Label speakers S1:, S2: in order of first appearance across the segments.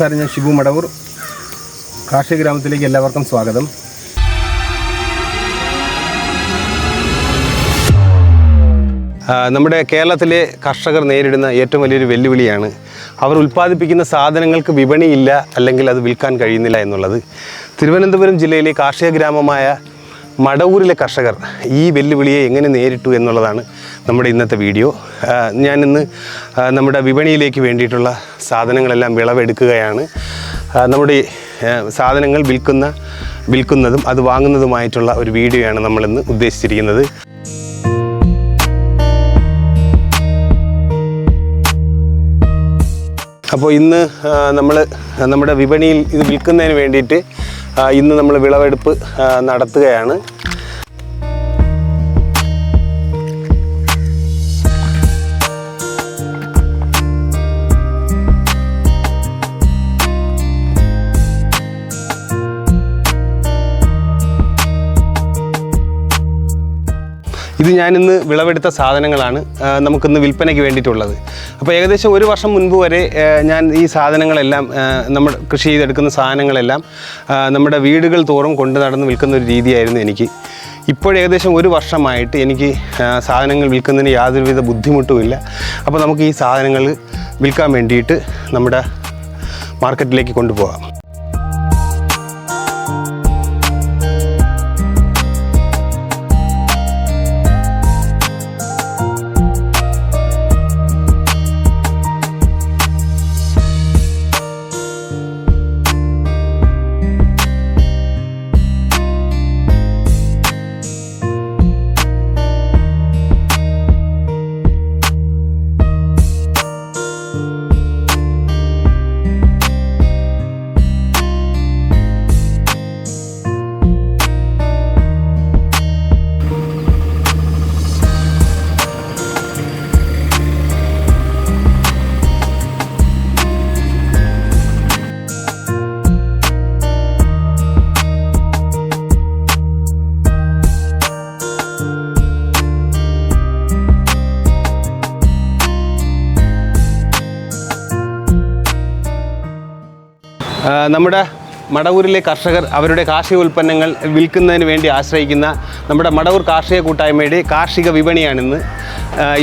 S1: നമസ്കാരം ഞാൻ ഷിബു മടവൂർ. കാർഷിക ഗ്രാമത്തിലേക്ക് എല്ലാവർക്കും സ്വാഗതം. നമ്മുടെ കേരളത്തിലെ കർഷകർ നേരിടുന്ന ഏറ്റവും വലിയൊരു വെല്ലുവിളിയാണ് അവർ ഉൽപ്പാദിപ്പിക്കുന്ന സാധനങ്ങൾക്ക് വിപണിയില്ല അല്ലെങ്കിൽ അത് വിൽക്കാൻ കഴിയുന്നില്ല എന്നുള്ളത്. തിരുവനന്തപുരം ജില്ലയിലെ കാർഷിക ഗ്രാമമായ മടവൂരിലെ കർഷകർ ഈ വെല്ലുവിളിയെ എങ്ങനെ നേരിട്ടു എന്നുള്ളതാണ് നമ്മുടെ ഇന്നത്തെ വീഡിയോ. ഞാനിന്ന് നമ്മുടെ വിപണിയിലേക്ക് വേണ്ടിയിട്ടുള്ള സാധനങ്ങളെല്ലാം വിളവെടുക്കുകയാണ്. നമ്മുടെ സാധനങ്ങൾ വിൽക്കുന്ന വിൽക്കുന്നതും അത് വാങ്ങുന്നതുമായിട്ടുള്ള ഒരു വീഡിയോയാണ് നമ്മളിന്ന് ഉദ്ദേശിച്ചിരിക്കുന്നത്. അപ്പോൾ ഇന്ന് നമ്മൾ നമ്മുടെ വിപണിയിൽ ഇത് വിൽക്കുന്നതിന് വേണ്ടിയിട്ട് ഇന്ന് നമ്മൾ വിളവെടുപ്പ് നടത്തുകയാണ്. ഞാനിന്ന് വിളവെടുത്ത സാധനങ്ങളാണ് നമുക്കിന്ന് വിൽപ്പനയ്ക്ക് വേണ്ടിയിട്ടുള്ളത്. അപ്പോൾ ഏകദേശം ഒരു വർഷം മുൻപ് വരെ ഞാൻ ഈ സാധനങ്ങളെല്ലാം നമ്മൾ കൃഷി ചെയ്തെടുക്കുന്ന സാധനങ്ങളെല്ലാം നമ്മുടെ വീടുകൾ തോറും കൊണ്ടു നടന്ന് വിൽക്കുന്ന ഒരു രീതിയായിരുന്നു എനിക്ക്. ഇപ്പോൾ ഏകദേശം ഒരു വർഷമായിട്ട് എനിക്ക് സാധനങ്ങൾ വിൽക്കുന്നതിന് യാതൊരുവിധ ബുദ്ധിമുട്ടുമില്ല അപ്പോൾ നമുക്ക് ഈ സാധനങ്ങൾ വിൽക്കാൻ വേണ്ടിയിട്ട് നമ്മുടെ മാർക്കറ്റിലേക്ക് കൊണ്ടുപോകാം. നമ്മുടെ മടവൂരിലെ കർഷകർ അവരുടെ കാർഷിക ഉൽപ്പന്നങ്ങൾ വിൽക്കുന്നതിന് വേണ്ടി ആശ്രയിക്കുന്ന നമ്മുടെ മടവൂർ കാർഷിക കൂട്ടായ്മയുടെ കാർഷിക വിപണിയാണിന്ന്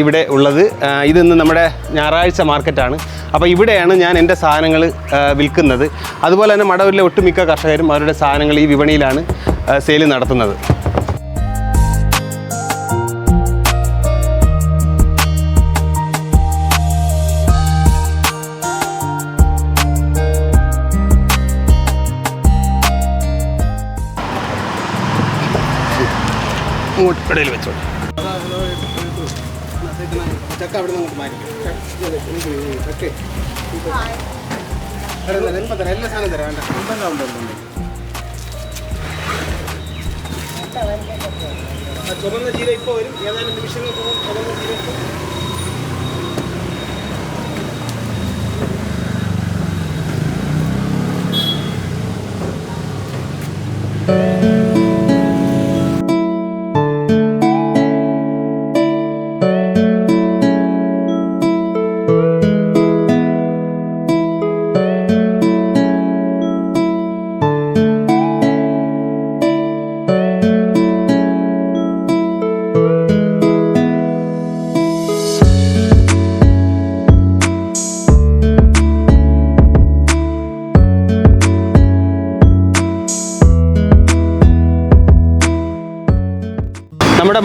S1: ഇവിടെ ഉള്ളത്. ഇതിന്ന് നമ്മുടെ ഞായറാഴ്ച മാർക്കറ്റാണ്. അപ്പോൾ ഇവിടെയാണ് ഞാൻ എന്റെ സാധനങ്ങൾ വിൽക്കുന്നത്. അതുപോലെ തന്നെ മടവൂരിലെ ഒട്ടുമിക്ക കർഷകരും അവരുടെ സാധനങ്ങൾ ഈ വിപണിയിലാണ് സെയിൽ നടത്തുന്നത്. ഇങ്ങോട്ട് ഇടയിൽ വെച്ചോളൂ ചക്ക അവിടെ നിന്ന് മാറ്റി എല്ലാ സാധനം ചുവന്ന ചീര ഇപ്പോൾ വരും. ഏതാനും പോകും. ചുവന്ന ജീര ഇപ്പോൾ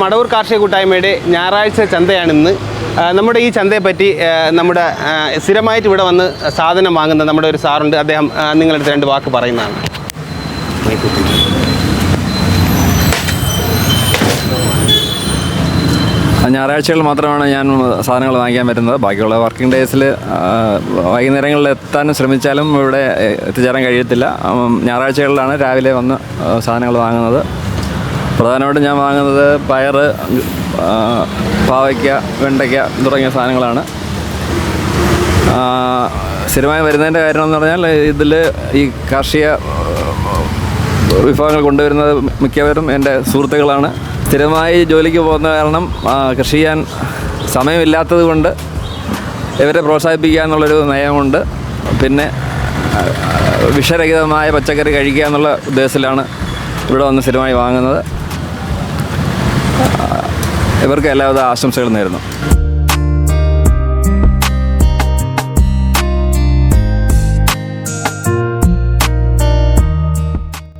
S1: മടവൂർ കാർഷിക കൂട്ടായ്മയുടെ ഞായറാഴ്ച ചന്തയാണിന്ന്. ഇന്ന് നമ്മുടെ ഈ ചന്തയെ പറ്റി നമ്മുടെ സ്ഥിരമായിട്ട് ഇവിടെ വന്ന് സാധനം വാങ്ങുന്ന നമ്മുടെ ഒരു സാറുണ്ട്. അദ്ദേഹം നിങ്ങളുടെ നിങ്ങളടുത്ത് രണ്ട് വാക്ക് പറയുന്നതാണ്.
S2: ഞായറാഴ്ചകൾ മാത്രമാണ് ഞാൻ സാധനങ്ങൾ വാങ്ങിക്കാൻ പറ്റുന്നത്. ബാക്കിയുള്ള വർക്കിംഗ് ഡേയ്സിൽ വൈകുന്നേരങ്ങളിൽ എത്താൻ ശ്രമിച്ചാലും ഇവിടെ എത്തിച്ചേരാൻ കഴിയത്തില്ല. ഞായറാഴ്ചകളിലാണ് രാവിലെ വന്ന് സാധനങ്ങൾ വാങ്ങുന്നത്. പ്രധാനമായിട്ടും ഞാൻ വാങ്ങുന്നത് പയർ പാവയ്ക്ക വെണ്ടയ്ക്ക തുടങ്ങിയ സാധനങ്ങളാണ്. സ്ഥിരമായി വരുന്നതിന്റെ കാര്യം എന്ന് പറഞ്ഞാൽ ഇതിൽ ഈ കാർഷിക വിഭവങ്ങൾ കൊണ്ടുവരുന്നത് മിക്കവരും എന്റെ സുഹൃത്തുക്കളാണ്. സ്ഥിരമായി ജോലിക്ക് പോകുന്ന കാരണം കൃഷി ചെയ്യാൻ സമയമില്ലാത്തത് കൊണ്ട് ഇവരെ പ്രോത്സാഹിപ്പിക്കുക എന്നുള്ളൊരു നയമുണ്ട്. പിന്നെ വിഷരഹിതമായ പച്ചക്കറി കഴിക്കുക എന്നുള്ള ഉദ്ദേശത്തിലാണ് ഇവിടെ വന്ന് സ്ഥിരമായി വാങ്ങുന്നത്. ഇവർക്ക് എല്ലാവിധ ആശംസകൾ നേരുന്നു.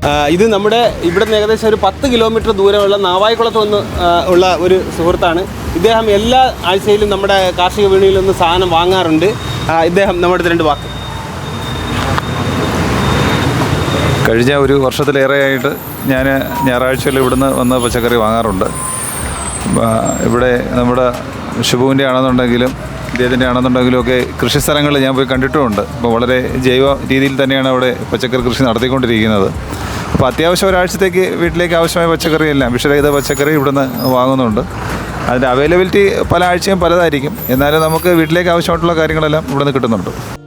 S1: ആ, ഇത് നമ്മുടെ ഇവിടെ നിന്ന് ഏകദേശം ഒരു പത്ത് കിലോമീറ്റർ ദൂരമുള്ള നാവായിക്കുളത്ത് നിന്ന് ഉള്ള ഒരു സുഹൃത്താണ്. ഇദ്ദേഹം എല്ലാ ആഴ്ചയിലും നമ്മുടെ കാർഷിക വിപണിയിൽ നിന്ന് സാധനം വാങ്ങാറുണ്ട്. ഇദ്ദേഹം നമ്മുടെ രണ്ട് വാക്ക്.
S3: കഴിഞ്ഞ ഒരു വർഷത്തിലേറെയായിട്ട് ഞാൻ ഞായറാഴ്ചയിൽ ഇവിടുന്ന് വന്ന് പച്ചക്കറി വാങ്ങാറുണ്ട്. ഇവിടെ നമ്മുടെ ഷിബുവിന്റെ ആണെന്നുണ്ടെങ്കിലും ഇദ്ദേഹത്തിന്റെ ആണെന്നുണ്ടെങ്കിലും ഒക്കെ കൃഷി സ്ഥലങ്ങളിൽ ഞാൻ പോയി കണ്ടിട്ടുമുണ്ട്. അപ്പോൾ വളരെ ജൈവ രീതിയിൽ തന്നെയാണ് അവിടെ പച്ചക്കറി കൃഷി നടത്തിക്കൊണ്ടിരിക്കുന്നത്. അപ്പോൾ അത്യാവശ്യം ഒരാഴ്ചത്തേക്ക് വീട്ടിലേക്ക് ആവശ്യമായ പച്ചക്കറിയെല്ലാം വിഷരഹിത പച്ചക്കറി ഇവിടുന്ന് വാങ്ങുന്നുണ്ട്. അതിന്റെ അവൈലബിലിറ്റി പല ആഴ്ചയും പലതായിരിക്കും. എന്നാലും നമുക്ക് വീട്ടിലേക്ക് ആവശ്യമായിട്ടുള്ള കാര്യങ്ങളെല്ലാം ഇവിടുന്ന് കിട്ടുന്നുണ്ട്.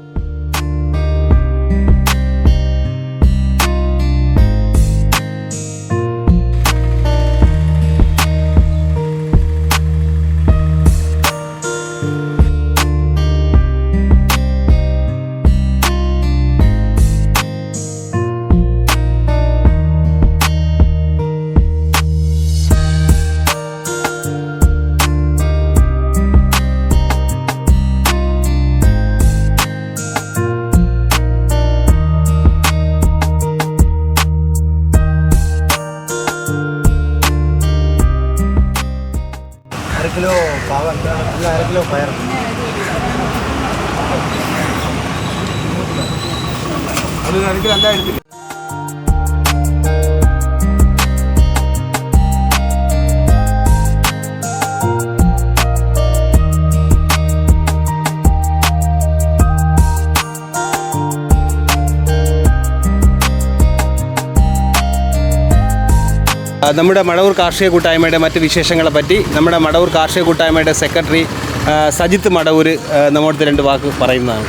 S4: അര കിലോ പയർ.
S1: ആ, നമ്മുടെ മടവൂർ കാർഷിക കൂട്ടായ്മയുടെ മറ്റ് വിശേഷങ്ങളെ പറ്റി നമ്മുടെ മടവൂർ കാർഷിക കൂട്ടായ്മയുടെ സെക്രട്ടറി സജിത്ത് മടവൂർ നമ്മുടെ രണ്ട് വാക്ക് പറയുന്നതാണ്.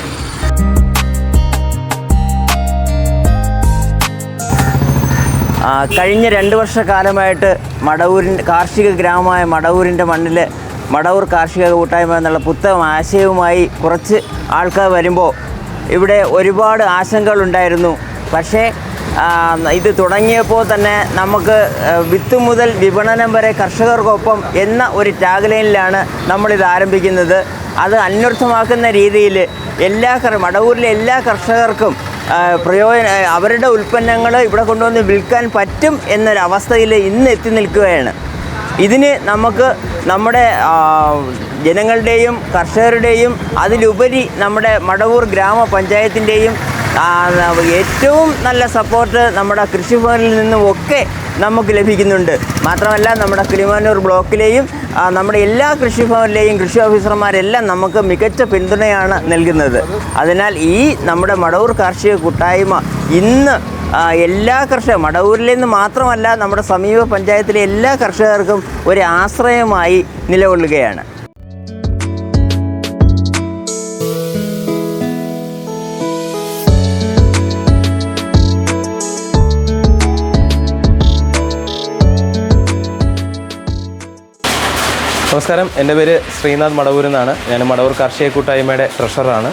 S5: കഴിഞ്ഞ രണ്ട് വർഷക്കാലമായിട്ട് മടവൂരിന്റെ കാർഷിക ഗ്രാമമായ മടവൂരിന്റെ മണ്ണിൽ മടവൂർ കാർഷിക കൂട്ടായ്മ എന്നുള്ള പുത്തം ആശയവുമായി കുറച്ച് ആൾക്കാർ വരുമ്പോൾ ഇവിടെ ഒരുപാട് ആശങ്കകളുണ്ടായിരുന്നു. പക്ഷേ ഇത് തുടങ്ങിയപ്പോൾ തന്നെ നമുക്ക് വിത്ത് മുതൽ വിപണനം വരെ കർഷകർക്കൊപ്പം എന്ന ഒരു ടാഗ്ലൈനിലാണ് നമ്മളിത് ആരംഭിക്കുന്നത്. അത് അന്വർത്ഥമാക്കുന്ന രീതിയിൽ എല്ലാ മടവൂരിലെ എല്ലാ കർഷകർക്കും പ്രയോജന അവരുടെ ഉൽപ്പന്നങ്ങൾ ഇവിടെ കൊണ്ടുവന്ന് വിൽക്കാൻ പറ്റും എന്നൊരവസ്ഥയിൽ ഇന്ന് എത്തി നിൽക്കുകയാണ്. ഇതിന് നമുക്ക് നമ്മുടെ ജനങ്ങളുടെയും കർഷകരുടെയും അതിലുപരി നമ്മുടെ മടവൂർ ഗ്രാമപഞ്ചായത്തിന്റെയും ഏറ്റവും നല്ല സപ്പോർട്ട് നമ്മുടെ കൃഷിഭവനിൽ നിന്നും ഒക്കെ നമുക്ക് ലഭിക്കുന്നുണ്ട്. മാത്രമല്ല നമ്മുടെ കിളിമാനൂർ ബ്ലോക്കിലെയും നമ്മുടെ എല്ലാ കൃഷിഭവനിലെയും കൃഷി ഓഫീസർമാരെല്ലാം നമുക്ക് മികച്ച പിന്തുണയാണ് നൽകുന്നത്. അതിനാൽ ഈ നമ്മുടെ മടവൂർ കാർഷിക കൂട്ടായ്മ ഇന്ന് എല്ലാ കർഷക മടവൂരിൽ നിന്ന് മാത്രമല്ല നമ്മുടെ സമീപ പഞ്ചായത്തിലെ എല്ലാ കർഷകർക്കും ഒരു ആശ്രയമായി നിലകൊള്ളുകയാണ്.
S6: നമസ്കാരം. എന്റെ പേര് ശ്രീനാഥ് മടവൂർ എന്നാണ് ഞാൻ മടവൂർ കാർഷിക കൂട്ടായ്മയുടെ ട്രഷറാണ്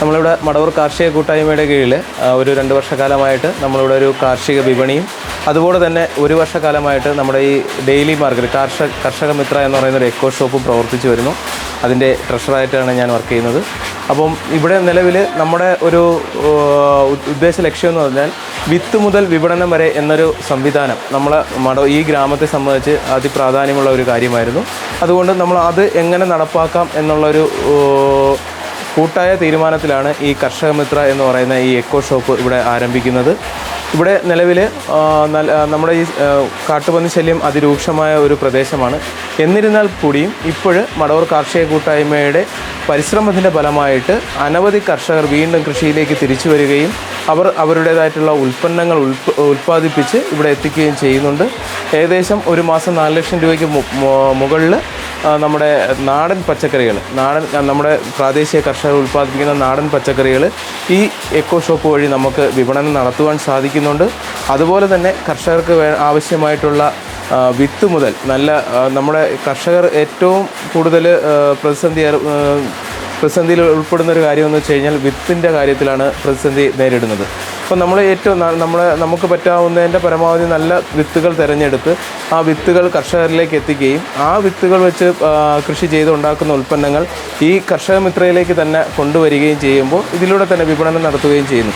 S6: നമ്മളിവിടെ മടവൂർ കാർഷിക കൂട്ടായ്മയുടെ കീഴിൽ ഒരു രണ്ട് വർഷക്കാലമായിട്ട് നമ്മളിവിടെ ഒരു കാർഷിക വിപണിയും അതുപോലെ തന്നെ ഒരു വർഷക്കാലമായിട്ട് നമ്മുടെ ഈ ഡെയിലി മാർക്കറ്റ് കർഷക കർഷക മിത്ര എന്ന് പറയുന്ന ഒരു എക്കോ ഷോപ്പും പ്രവർത്തിച്ചു വരുന്നു. അതിന്റെ ട്രഷറായിട്ടാണ് ഞാൻ വർക്ക് ചെയ്യുന്നത്. അപ്പം ഇവിടെ നിലവിൽ നമ്മുടെ ഒരു ഉദ്ദേശ ലക്ഷ്യം എന്ന് പറഞ്ഞാൽ വിത്ത് മുതൽ വിപണനം വരെ എന്നൊരു സംവിധാനം നമ്മളെ മട ഈ ഗ്രാമത്തെ സംബന്ധിച്ച് അതിപ്രാധാന്യമുള്ള ഒരു കാര്യമായിരുന്നു. അതുകൊണ്ട് നമ്മൾ അത് എങ്ങനെ നടപ്പാക്കാം എന്നുള്ളൊരു കൂട്ടായ തീരുമാനത്തിലാണ് ഈ കർഷക മിത്ര എന്ന് പറയുന്ന ഈ എക്കോ ഷോപ്പ് ഇവിടെ ആരംഭിക്കുന്നത്. ഇവിടെ നിലവിൽ നമ്മുടെ ഈ കാട്ടുപന്നി ശല്യം അതിരൂക്ഷമായ ഒരു പ്രദേശമാണ്. എന്നിരുന്നാൽ കൂടിയും ഇപ്പോൾ മടവൂർ കാർഷിക കൂട്ടായ്മയുടെ പരിശ്രമത്തിന്റെ ഫലമായിട്ട് അനവധി കർഷകർ വീണ്ടും കൃഷിയിലേക്ക് തിരിച്ചു വരികയും അവർ അവരുടേതായിട്ടുള്ള ഉൽപ്പന്നങ്ങൾ ഉൽപ്പ ഉൽപ്പാദിപ്പിച്ച് ഇവിടെ എത്തിക്കുകയും ചെയ്യുന്നുണ്ട്. ഏകദേശം ഒരു മാസം നാല് ലക്ഷം രൂപയ്ക്ക് മുകളിൽ നമ്മുടെ നാടൻ പച്ചക്കറികൾ നാടൻ നമ്മുടെ പ്രാദേശിക കർഷകർ ഉൽപ്പാദിപ്പിക്കുന്ന നാടൻ പച്ചക്കറികൾ ഈ എക്കോ ഷോപ്പ് വഴി നമുക്ക് വിപണനം നടത്തുവാൻ സാധിക്കുന്നുണ്ട്. അതുപോലെ തന്നെ കർഷകർക്ക് ആവശ്യമായിട്ടുള്ള വിത്ത് മുതൽ നല്ല നമ്മുടെ കർഷകർ ഏറ്റവും കൂടുതൽ പ്രതിസന്ധി പ്രതിസന്ധിയിൽ ഉൾപ്പെടുന്ന ഒരു കാര്യം എന്ന് വെച്ച് കഴിഞ്ഞാൽ വിത്തിന്റെ കാര്യത്തിലാണ് പ്രതിസന്ധി നേരിടുന്നത്. അപ്പോൾ നമ്മൾ ഏറ്റവും നമ്മളെ നമുക്ക് പറ്റാവുന്നതിന്റെ പരമാവധി നല്ല വിത്തുകൾ തിരഞ്ഞെടുത്ത് ആ വിത്തുകൾ കർഷകരിലേക്ക് എത്തിക്കുകയും ആ വിത്തുകൾ വെച്ച് കൃഷി ചെയ്തുണ്ടാക്കുന്ന ഉൽപ്പന്നങ്ങൾ ഈ കർഷക മിത്രയിലേക്ക് തന്നെ കൊണ്ടുവരികയും ചെയ്യുമ്പോൾ ഇതിലൂടെ തന്നെ വിപണനം നടത്തുകയും ചെയ്യുന്നു.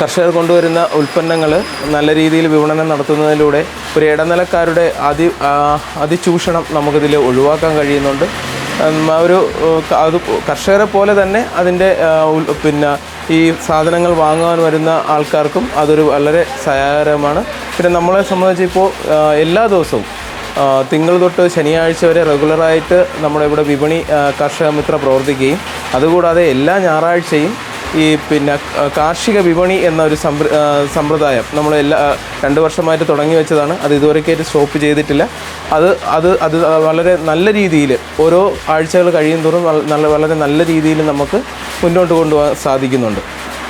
S6: കർഷകർ കൊണ്ടുവരുന്ന ഉൽപ്പന്നങ്ങൾ നല്ല രീതിയിൽ വിപണനം നടത്തുന്നതിലൂടെ ഒരു ഇടനിലക്കാരുടെ അതി അതിചൂഷണം നമുക്കിതിൽ ഒഴിവാക്കാൻ കഴിയുന്നുണ്ട്. ഒരു അത് കർഷകരെ പോലെ തന്നെ അതിന്റെ പിന്നെ ഈ സാധനങ്ങൾ വാങ്ങാൻ വരുന്ന ആൾക്കാർക്കും അതൊരു വളരെ സഹായകരമാണ്. പിന്നെ നമ്മളെ സംബന്ധിച്ച് ഇപ്പോൾ എല്ലാ ദിവസവും തിങ്കൾ തൊട്ട് ശനിയാഴ്ച വരെ റെഗുലറായിട്ട് നമ്മുടെ ഇവിടെ വിപണി കർഷക മിത്ര പ്രവർത്തിക്കുകയും അതുകൂടാതെ എല്ലാ ഞായറാഴ്ചയും ഈ പിന്നെ കാർഷിക വിപണി എന്ന ഒരു സമ്പ്ര സമ്പ്രദായം നമ്മൾ എല്ലാ രണ്ട് വർഷമായിട്ട് തുടങ്ങി വെച്ചതാണ്. അത് ഇതുവരെക്കായിട്ട് സ്റ്റോപ്പ് ചെയ്തിട്ടില്ല. അത് അത് അത് വളരെ നല്ല രീതിയിൽ ഓരോ ആഴ്ചകൾ കഴിയും തോറും നല്ല വളരെ നല്ല രീതിയിൽ നമുക്ക് മുന്നോട്ട് കൊണ്ടുപോകാൻ സാധിക്കുന്നുണ്ട്.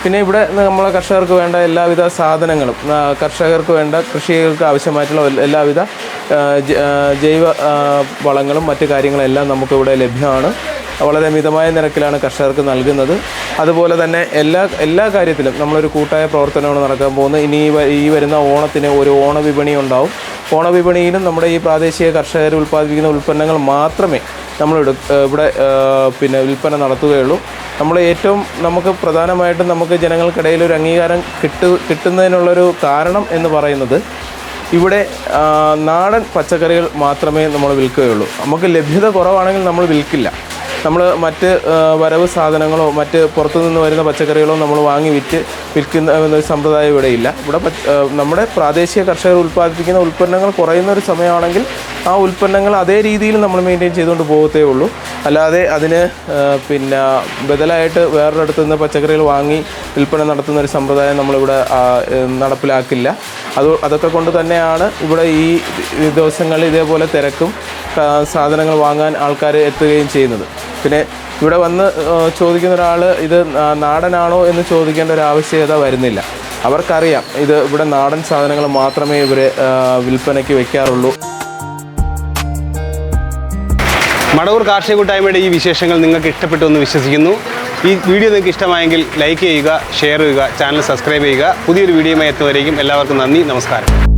S6: പിന്നെ ഇവിടെ നമ്മളെ കർഷകർക്ക് വേണ്ട എല്ലാവിധ സാധനങ്ങളും കർഷകർക്ക് വേണ്ട കൃഷികൾക്ക് ആവശ്യമായിട്ടുള്ള എല്ലാവിധ ജൈവ വളങ്ങളും മറ്റു കാര്യങ്ങളെല്ലാം നമുക്കിവിടെ ലഭ്യമാണ്. വളരെ മിതമായ നിരക്കിലാണ് കർഷകർക്ക് നൽകുന്നത്. അതുപോലെ തന്നെ എല്ലാ എല്ലാ കാര്യത്തിലും നമ്മളൊരു കൂട്ടായ പ്രവർത്തനമാണ് നടക്കാൻ പോകുന്നത്. ഇനി ഈ വരുന്ന ഓണത്തിന് ഒരു ഓണവിപണി ഉണ്ടാവും. ഓണവിപണിയിലും നമ്മുടെ ഈ പ്രാദേശിക കർഷകർ ഉൽപ്പാദിപ്പിക്കുന്ന ഉൽപ്പന്നങ്ങൾ മാത്രമേ നമ്മൾ ഇവിടെ പിന്നെ വിൽപ്പന നടത്തുകയുള്ളൂ. നമ്മൾ ഏറ്റവും നമുക്ക് പ്രധാനമായിട്ടും നമുക്ക് ജനങ്ങൾക്കിടയിൽ ഒരു അംഗീകാരം കിട്ടു കിട്ടുന്നതിനുള്ളൊരു കാരണം എന്ന് പറയുന്നത് ഇവിടെ നാടൻ പച്ചക്കറികൾ മാത്രമേ നമ്മൾ വിൽക്കുകയുള്ളൂ. നമുക്ക് ലഭ്യത കുറവാണെങ്കിൽ നമ്മൾ വിൽക്കില്ല. നമ്മൾ മറ്റ് വരവ് സാധനങ്ങളോ മറ്റ് പുറത്തുനിന്ന് വരുന്ന പച്ചക്കറികളോ നമ്മൾ വാങ്ങി വിറ്റ് വിൽക്കുന്ന ഒരു സമ്പ്രദായം ഇവിടെ ഇല്ല. ഇവിടെ നമ്മുടെ പ്രാദേശിക കർഷകർ ഉൽപ്പാദിപ്പിക്കുന്ന ഉൽപ്പന്നങ്ങൾ കുറയുന്ന ഒരു സമയമാണെങ്കിൽ ആ ഉൽപ്പന്നങ്ങൾ അതേ രീതിയിൽ നമ്മൾ മെയിന്റെയിൻ ചെയ്തുകൊണ്ട് പോകത്തേ ഉള്ളൂ. അല്ലാതെ അതിന് പിന്നെ ബദലായിട്ട് വേറൊരിടത്തു നിന്ന് പച്ചക്കറികൾ വാങ്ങി വിൽപ്പന നടത്തുന്ന ഒരു സമ്പ്രദായം നമ്മളിവിടെ നടപ്പിലാക്കില്ല. അത് അതൊക്കെ കൊണ്ട് തന്നെയാണ് ഇവിടെ ഈ ദിവസങ്ങളിൽ ഇതേപോലെ തിരക്കും സാധനങ്ങൾ വാങ്ങാൻ ആൾക്കാർ എത്തുകയും ചെയ്യുന്നത്. പിന്നെ ഇവിടെ വന്ന് ചോദിക്കുന്ന ഒരാൾ ഇത് നാടനാണോ? എന്ന് ചോദിക്കേണ്ട ഒരു ആവശ്യകത വരുന്നില്ല. അവർക്കറിയാം ഇത് ഇവിടെ നാടൻ സാധനങ്ങൾ മാത്രമേ ഇവർ വിൽപ്പനയ്ക്ക് വെക്കാറുള്ളൂ.
S1: മടവൂർ കാർഷിക കൂട്ടായ്മയുടെ ഈ വിശേഷങ്ങൾ നിങ്ങൾക്ക് ഇഷ്ടപ്പെട്ടു എന്ന് വിശ്വസിക്കുന്നു. ഈ വീഡിയോ നിങ്ങൾക്ക് ഇഷ്ടമായെങ്കിൽ ലൈക്ക് ചെയ്യുക ഷെയർ ചെയ്യുക ചാനൽ സബ്സ്ക്രൈബ് ചെയ്യുക. പുതിയൊരു വീഡിയോയുമായി എത്തുവരേക്കും എല്ലാവർക്കും നന്ദി നമസ്കാരം.